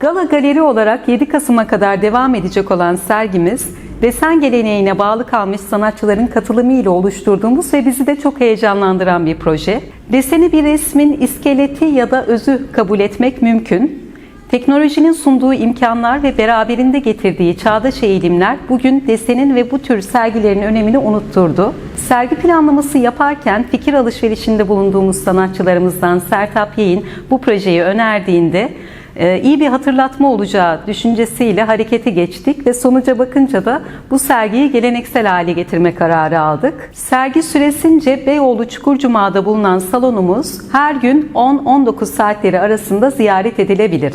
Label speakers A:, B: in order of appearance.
A: Gala Galeri olarak 7 Kasım'a kadar devam edecek olan sergimiz, desen geleneğine bağlı kalmış sanatçıların katılımıyla oluşturduğumuz ve bizi de çok heyecanlandıran bir proje. Deseni bir resmin iskeleti ya da özü kabul etmek mümkün. Teknolojinin sunduğu imkanlar ve beraberinde getirdiği çağdaş eğilimler bugün desenin ve bu tür sergilerin önemini unutturdu. Sergi planlaması yaparken fikir alışverişinde bulunduğumuz sanatçılarımızdan Sertap Yeğin bu projeyi önerdiğinde iyi bir hatırlatma olacağı düşüncesiyle harekete geçtik ve sonuca bakınca da bu sergiyi geleneksel hale getirme kararı aldık. Sergi süresince Beyoğlu Çukurcuma'da bulunan salonumuz her gün 10-19 saatleri arasında ziyaret edilebilir.